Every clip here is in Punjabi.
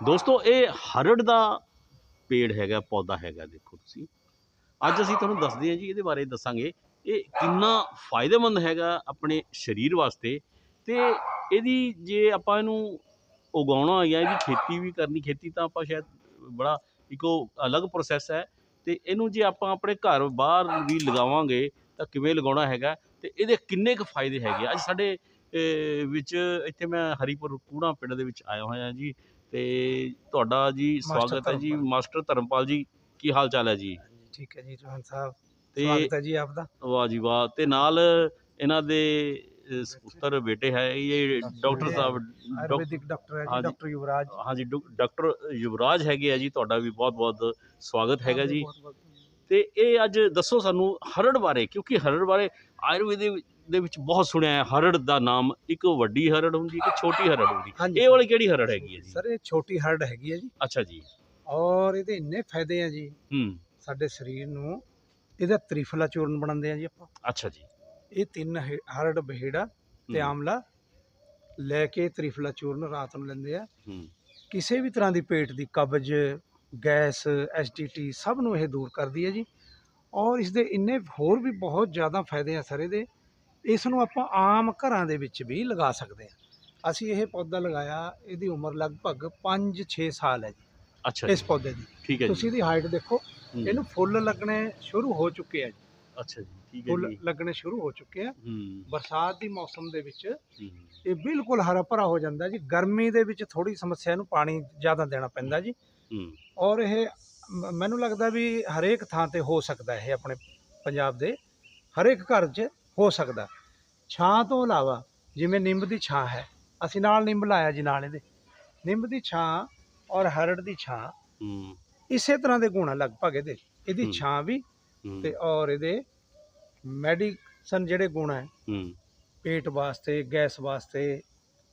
ਦੋਸਤੋ, ਇਹ ਹਰੜ ਦਾ ਪੇੜ ਹੈਗਾ, ਪੌਦਾ ਹੈਗਾ, ਦੇਖੋ ਤੁਸੀਂ। ਅੱਜ ਅਸੀਂ ਤੁਹਾਨੂੰ ਦੱਸਦੇ ਹਾਂ ਜੀ, ਇਹਦੇ ਬਾਰੇ ਦੱਸਾਂਗੇ। ਇਹ ਕਿੰਨਾ ਫਾਇਦੇਮੰਦ ਹੈਗਾ ਆਪਣੇ ਸਰੀਰ ਵਾਸਤੇ ਤੇ ਇਹਦੀ ਜੇ ਆਪਾਂ ਇਹਨੂੰ ਉਗਾਉਣਾ ਜਾਂ ਇਹਦੀ ਖੇਤੀ ਵੀ ਕਰਨੀ, ਖੇਤੀ ਤਾਂ ਆਪਾਂ ਸ਼ਾਇਦ ਬੜਾ ਇੱਕੋ ਅਲੱਗ ਪ੍ਰੋਸੈਸ ਹੈ। ਤੇ ਇਹਨੂੰ ਜੇ ਆਪਾਂ ਆਪਣੇ ਘਰ ਬਾਹਰ ਵੀ ਲਗਾਵਾਂਗੇ, ਤਾਂ ਕਿਵੇਂ ਲਗਾਉਣਾ ਹੈਗਾ ਤੇ ਇਹਦੇ ਕਿੰਨੇ ਕੁ ਫਾਇਦੇ ਹੈਗੇ ਅੱਜ ਸਾਡੇ ਵਿੱਚ ਇੱਥੇ ਮੈਂ ਹਰੀਪੁਰ ਕੂੜਾ ਪਿੰਡ ਦੇ ਵਿੱਚ ਆਇਆ ਹੋਇਆ ਜੀ। ਤੇ ਤੁਹਾਡਾ ਜੀ ਮਾਸਟਰ ਸਵਾਗਤ ਹੈ ਜੀ। ਧਰਮਪਾਲ। ਮਾਸਟਰ ਧਰਮਪਾਲ ਜੀ ਕੀ ਹਾਲ ਚਾਲ ਹੈ ਜੀ? ਠੀਕ ਹੈ ਜੀ ਰੋਹਨ ਸਾਹਿਬ। ਤੇ ਸਵਾਗਤ ਹੈ ਜੀ ਆਪਦਾ। ਵਾਹ ਜੀ ਵਾਹ। ਤੇ ਨਾਲ ਇਹਨਾਂ ਦੇ ਸਪੁੱਤਰ ਬੇਟੇ ਹੈ ਇਹ ਡਾਕਟਰ ਸਾਹਿਬ ਡਾਕ- ਆਯੁਰਵੈਦਿਕ ਡਾਕਟਰ ਹੈ ਜੀ ਹਾਂਜੀ। ਡਾਕਟਰ ਯੁਵਰਾਜ। ਹਾਂਜੀ ਡਾਕ- ਡਾਕਟਰ ਯੁਵਰਾਜ ਹੈਗੇ ਆ ਜੀ ਤੁਹਾਡਾ ਵੀ ਬਹੁਤ ਬਹੁਤ ਸਵਾਗਤ ਹੈਗਾ ਜੀ। ਤੇ ਇਹ ਅੱਜ ਦੱਸੋ ਸਾਨੂੰ ਹਰੜ ਬਾਰੇ ਕਿਉਂਕਿ ਹਰੜ ਬਾਰੇ ਆਯੁਰਵੇਦ ਦੇ ਵਿੱਚ- ਬਹੁਤ ਸੁਣਿਆ ਹੈ ਹਰੜ ਦਾ ਨਾਮ ਇੱਕ ਵੱਡੀ ਹਰੜ ਹੁੰਦੀ ਇੱਕ ਛੋਟੀ ਹਰੜ ਹੁੰਦੀ ਇਹ ਵਾਲੀ ਕਿਹੜੀ ਹਰੜ ਹੈਗੀ ਹੈ ਜੀ? ਸਰ ਇਹ ਛੋਟੀ ਹਰਡ ਹੈਗੀ ਹੈ ਜੀ। ਅੱਛਾ ਜੀ। ਔਰ ਇਹਦੇ ਇੰਨੇ ਫਾਇਦੇ ਆ ਜੀ। ਹੂੰ। ਸਾਡੇ ਸਰੀਰ ਨੂੰ ਇਹਦਾ ਤ੍ਰਿਫਲਾ ਚੂਰਨ ਬਣਾਉਂਦੇ ਆ ਜੀ ਆਪਾਂ। ਅੱਛਾ ਜੀ। ਇਹ ਤਿੰਨ ਹਰੜ ਬਹਿੜਾ ਤੇ ਆਮਲਾ ਲੈ ਕੇ ਤ੍ਰਿਫਲਾ ਚੂਰਨ ਰਾਤ ਨੂੰ ਲੈਂਦੇ ਆ। ਹੂੰ। ਕਿਸੇ ਵੀ ਤਰ੍ਹਾਂ ਦੀ ਪੇਟ ਦੀ ਕਬਜ਼ ਗੈਸ ਐਸਟੀਟੀ ਸਭ ਨੂੰ ਇਹ ਦੂਰ ਕਰਦੀ ਹੈ ਜੀ। ਔਰ ਇਸ ਦੇ ਇੰਨੇ ਹੋਰ ਵੀ ਬਹੁਤ ਜ਼ਿਆਦਾ ਫਾਇਦੇ ਆ ਸਰ ਇਹਦੇ ਇਸ ਨੂੰ ਆਪਾਂ ਆਮ ਘਰਾਂ ਦੇ ਵਿੱਚ ਵੀ ਲਗਾ ਸਕਦੇ ਹਾਂ। ਅਸੀਂ ਇਹ ਪੌਦਾ ਲਗਾਇਆ ਇਹਦੀ ਉਮਰ ਲਗਭਗ 5-6 ਸਾਲ ਹੈ ਜੀ। ਅੱਛਾ ਇਸ ਪੌਦੇ ਦੀ। ਠੀਕ ਹੈ ਤੁਸੀਂ ਜੀ ਇਹਦੀ ਹਾਈਟ ਦੇਖੋ ਇਹਨੂੰ ਫੁੱਲ ਲੱਗਣੇ ਸ਼ੁਰੂ ਹੋ ਚੁੱਕੇ ਆ ਜੀ। ਅੱਛਾ ਜੀ ਠੀਕ ਹੈ ਫੁੱਲ ਲੱਗਣੇ ਸ਼ੁਰੂ ਹੋ ਚੁੱਕੇ ਆ। ਬਰਸਾਤ ਦੀ ਮੌਸਮ ਦੇ ਵਿੱਚ ਇਹ ਬਿਲਕੁਲ ਹਰਾ ਭਰਾ ਹੋ ਜਾਂਦਾ ਜੀ। ਗਰਮੀ ਦੇ ਵਿੱਚ ਥੋੜੀ ਸਮੱਸਿਆ ਨੂੰ ਪਾਣੀ ਜ਼ਿਆਦਾ ਦੇਣਾ ਪੈਂਦਾ ਜੀ। ਔਰ ਇਹ ਮ- ਮੈਨੂੰ ਲੱਗਦਾ ਵੀ ਹਰੇਕ ਥਾਂ ਤੇ ਹੋ ਸਕਦਾ ਇਹ ਆਪਣੇ ਪੰਜਾਬ ਦੇ ਹਰੇਕ ਘਰ 'ਚ ਹੋ ਸਕਦਾ। ਛਾਂ ਤੋਂ ਇਲਾਵਾ ਜਿਵੇਂ ਨਿੰਬ ਦੀ ਛਾਂ ਹੈ ਅਸੀਂ ਨਾਲ ਨਿੰਬ ਲਾਇਆ ਜੀ ਨਾਲ ਇਹਦੇ। ਨਿੰਬ ਦੀ ਛਾਂ ਔਰ ਹਰੜ ਦੀ ਛਾਂ ਹੂੰ। ਇਸੇ ਤਰ੍ਹਾਂ ਦੇ ਗੁਣ ਆ ਲਗਭਗ ਇਹਦੇ। ਇਹਦੀ ਹੂੰ। ਛਾਂ ਵੀ ਹੂੰ, ਤੇ ਔਰ ਇਹਦੇ ਮੈਡੀਸਨ ਜਿਹੜੇ ਗੁਣ ਹੈ ਹੂੰ। ਪੇਟ ਵਾਸਤੇ ਗੈਸ ਵਾਸਤੇ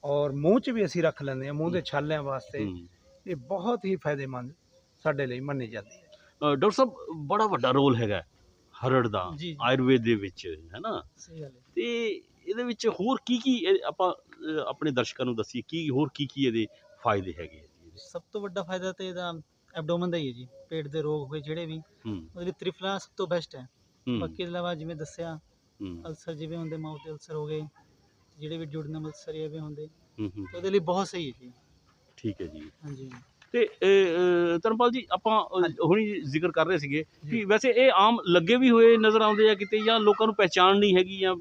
ਔਰ ਮੂੰਹ 'ਚ ਵੀ ਅਸੀਂ ਰੱਖ ਲੈਂਦੇ ਹਾਂ ਮੂੰਹ ਦੇ ਛਾਲਿਆਂ ਵਾਸਤੇ। ਹੂੰ। ਇਹ ਬਹੁਤ ਹੀ ਫਾਇਦੇਮੰਦ ਸਾਡੇ ਲਈ ਮੰਨੀ ਜਾਂਦੀ ਹੈ। ਡਾਕਟਰ ਸਾਹਿਬ ਬੜਾ ਵੱਡਾ ਰੋਲ ਹੈਗਾ ਹਰੜ ਦਾ ਜੀ, ਜੀ। ਆਯੁਰਵੇਦ ਦੇ ਵਿੱਚ ਹੈ ਨਾ ਸਹੀ ਗੱਲ ਹੈ। ਤੇ ਇਹਦੇ ਵਿੱਚ ਹੋਰ ਕੀ ਕੀ ਇਹ ਆਪਾਂ ਅ, ਆਪਣੇ ਦਰਸ਼ਕਾਂ ਨੂੰ ਦੱਸੀਏ ਕੀ ਹੋਰ ਕੀ ਕੀ ਇਹਦੇ ਫਾਇਦੇ ਹੈਗੇ ਆ ਜੀ? ਇਹਦੇ? ਸਭ ਤੋਂ ਵੱਡਾ ਫਾਇਦਾ ਤੇ ਇਹਦਾ ਐਬਡੋਮਨ ਦਾ ਹੀ ਹੈ ਜੀ ਪੇਟ ਦੇ ਰੋਗ ਹੋਏ ਜਿਹੜੇ ਵੀ ਹੂੰ। ਉਹਦੇ ਲਈ ਤ੍ਰਿਫਲਾ ਸਭ ਤੋਂ ਬੈਸਟ ਹੈ। ਹੂੰ, ਬਾਕੀ ਇਲਾਵਾ ਜਿਵੇਂ ਦੱਸਿਆ ਹੂੰ। ਅਲਸਰ ਜਿਵੇਂ ਹੁੰਦੇ ਮਾਊਥ ਦੇ ਅਲਸਰ ਹੋ ਗਏ ਜਿਹੜੇ ਵੀ ਜੁੜਨਮ ਅਲਸਰ ਜਿਵੇਂ ਹੁੰਦੇ ਹੂੰ, ਉਹਦੇ ਲਈ ਬਹੁਤ ਸਹੀ ਹੈ ਜੀ। ਠੀਕ ਹੈ ਜੀ। ਹਾਂਜੀ। ਤੇ ਧਰਮਪਾਲ ਜੀ ਆਪਾਂ ਹੁਣੀ ਜ਼ਿਕਰ ਕਰ ਰਹੇ ਸੀਗੇ ਕਿ ਵੈਸੇ ਇਹ ਆਮ ਲੱਗੇ ਵੀ ਹੋਏ ਨਜ਼ਰ ਆਉਂਦੇ ਆ ਕਿਤੇ ਜਾਂ ਲੋਕਾਂ ਨੂੰ ਪਹਿਚਾਣ ਨਹੀਂ ਹੈਗੀ ਜਾਂ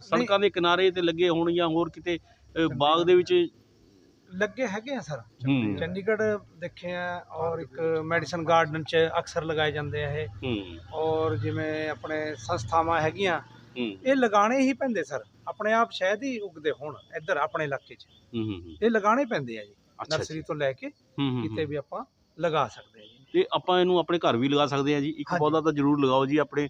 ਸੜਕਾਂ ਦੇ ਕਿਨਾਰੇ ਤੇ ਲੱਗੇ ਹੋਣ ਜਾਂ ਹੋਰ ਕਿਤੇ ਬਾਗ ਦੇ ਵਿੱਚ ਲੱਗੇ ਹੈਗੇ ਆ ਸਰ। ਚੰਡੀਗੜ੍ਹ ਦੇਖੇ ਆ ਔਰ ਇੱਕ ਮੈਡੀਸਨ ਗਾਰਡਨ 'ਚ ਅਕਸਰ ਲਗਾਏ ਜਾਂਦੇ ਆ ਇਹ। ਔਰ ਜਿਵੇਂ ਆਪਣੇ ਸੰਸਥਾਵਾਂ ਹੈਗੀਆਂ ਇਹ ਲਗਾਣੇ ਹੀ ਪੈਂਦੇ ਸਰ ਆਪਣੇ ਆਪ ਸ਼ਾਇਦ ਹੀ ਉਗਦੇ ਹੋਣ ਇੱਧਰ ਆਪਣੇ ਇਲਾਕੇ 'ਚ। ਇਹ ਲਗਾਣੇ ਪੈਂਦੇ ਆ ਜੀ ਨਰਸਰੀ ਤੋਂ ਲੈ ਕੇ ਕਿਤੇ ਵੀ ਆਪਾਂ ਲਗਾ ਸਕਦੇ ਆ ਜੀ। ਤੇ ਆਪਾਂ ਇਹਨੂੰ ਆਪਣੇ ਘਰ ਵੀ ਲਗਾ ਸਕਦੇ ਆ ਜੀ ਇੱਕ। ਪੌਦਾ ਤਾਂ ਜ਼ਰੂਰ ਲਗਾਓ ਜੀ ਆਪਣੇ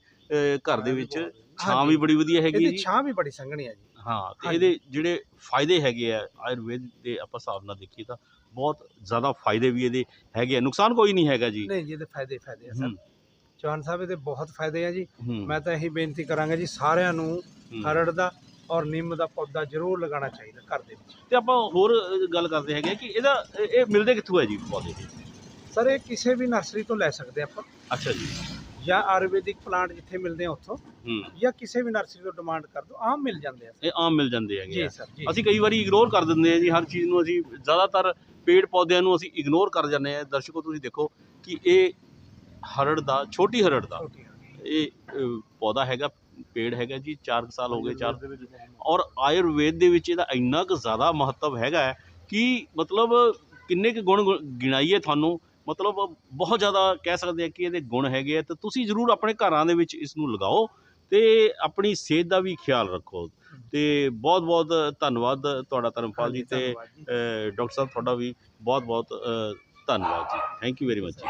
ਘਰ ਦੇ ਵਿੱਚ। ਛਾਂ। ਵੀ ਬੜੀ ਵਧੀਆ ਹੈਗੀ ਜੀ। ਛਾਂ ਵੀ ਬੜੀ ਸੰਘਣੀ ਆ ਜੀ। ਹਾਂ ਤੇ। ਇਹਦੇ ਜਿਹੜੇ ਫਾਇਦੇ ਹੈਗੇ ਆ ਆਯੁਰਵੇਦ ਦੇ ਆਪਾਂ ਹਿਸਾਬ ਨਾਲ ਦੇਖੀਏ ਤਾਂ ਬਹੁਤ ਜ਼ਿਆਦਾ ਫਾਇਦੇ ਵੀ ਇਹਦੇ ਹੈਗੇ ਆ। ਨੁਕਸਾਨ ਕੋਈ ਨਹੀਂ ਹੈਗਾ ਜੀ। ਨਹੀਂ ਜੀ ਇਹਦੇ ਫਾਇਦੇ ਫਾਇਦੇ ਆ ਸਰ। ਚੌਹਾਨ ਸਾਹਿਬ ਇਹਦੇ ਬਹੁਤ ਫਾਇਦੇ ਆ ਜੀ। ਮੈਂ ਤਾਂ ਇਹੀ ਬੇਨਤੀ ਕਰਾਂਗਾ ਜੀ ਸਾਰਿਆਂ ਨੂੰ। ਹਰੜ ਦਾ ਔਰ ਨਿੰਮ ਦਾ ਪੌਦਾ ਜ਼ਰੂਰ ਲਗਾਉਣਾ ਚਾਹੀਦਾ ਘਰ ਦੇ ਵਿੱਚ। ਤੇ ਆਪਾਂ ਹੋਰ ਗੱਲ ਕਰਦੇ ਹੈਗੇ ਕਿ ਇਹਦਾ ਇਹ ਮਿਲਦੇ ਕਿੱਥੋਂ ਹੈ ਜੀ ਪੌਦੇ? ਸਰ ਇਹ ਕਿਸੇ ਵੀ ਨਰਸਰੀ ਤੋਂ ਲੈ ਸਕਦੇ ਆਪਾਂ। ਅੱਛਾ ਜੀ। ਜਾਂ ਆਯੁਰਵੈਦਿਕ ਪਲਾਂਟ ਜਿੱਥੇ ਮਿਲਦੇ ਆ ਉੱਥੋਂ ਜਾਂ ਕਿਸੇ ਵੀ ਨਰਸਰੀ ਤੋਂ ਡਿਮਾਂਡ ਕਰ ਦਿਓ ਆਮ ਮਿਲ ਜਾਂਦੇ ਆ ਇਹ ਆਮ ਮਿਲ ਜਾਂਦੇ ਹੈਗੇ ਜੀ ਆ। ਸਰ ਜੀ। ਅਸੀਂ ਕਈ ਵਾਰੀ ਇਗਨੋਰ ਕਰ ਦਿੰਦੇ ਆ ਜੀ ਹਰ ਚੀਜ਼ ਨੂੰ ਅਸੀਂ ਜ਼ਿਆਦਾਤਰ ਪੇੜ ਪੌਦਿਆਂ ਨੂੰ ਅਸੀਂ ਇਗਨੋਰ ਕਰ ਜਾਂਦੇ ਆ। ਦਰਸ਼ਕੋ ਤੁਸੀਂ ਦੇਖੋ ਕਿ ਇਹ ਹਰੜ ਦਾ ਛੋਟੀ ਹਰੜ ਦਾ। ਇਹ ਅ, ਪੌਦਾ ਹੈਗਾ ਪੇੜ ਹੈਗਾ ਜੀ 4 ਸਾਲ ਹੋ ਗਏ 4 ਔਰ ਆਯੁਰਵੇਦ ਦੇ ਵਿੱਚ ਇਹਦਾ ਇੰਨਾ ਕੁ ਜ਼ਿਆਦਾ ਮਹੱਤਵ ਹੈਗਾ ਹੈ ਕਿ ਮਤਲਬ ਕਿੰਨੇ ਕੁ ਗੁਣ ਗੁ- ਗਿਣਾਈਏ ਤੁਹਾਨੂੰ। ਮਤਲਬ ਬਹੁਤ ਜ਼ਿਆਦਾ ਕਹਿ ਸਕਦੇ ਆ ਕਿ ਇਹਦੇ ਗੁਣ ਹੈਗੇ ਆ ਤੇ ਤੁਸੀਂ ਜ਼ਰੂਰ ਆਪਣੇ ਘਰਾਂ ਦੇ ਵਿੱਚ ਇਸ ਨੂੰ ਲਗਾਓ ਤੇ ਆਪਣੀ ਸਿਹਤ ਦਾ ਵੀ ਖਿਆਲ ਰੱਖੋ। ਤੇ ਬਹੁਤ ਬਹੁਤ ਧੰਨਵਾਦ ਤੁਹਾਡਾ ਧਰਮਪਾਲ ਜੀ ਤੇ। ਅ, ਡਾਕਟਰ ਸਾਹਿਬ ਤੁਹਾਡਾ ਵੀ ਬਹੁਤ ਬਹੁਤ ਅ, ਧੰਨਵਾਦ ਜੀ। ਥੈਂਕ ਯੂ ਵੈਰੀ ਮਚ ਜੀ।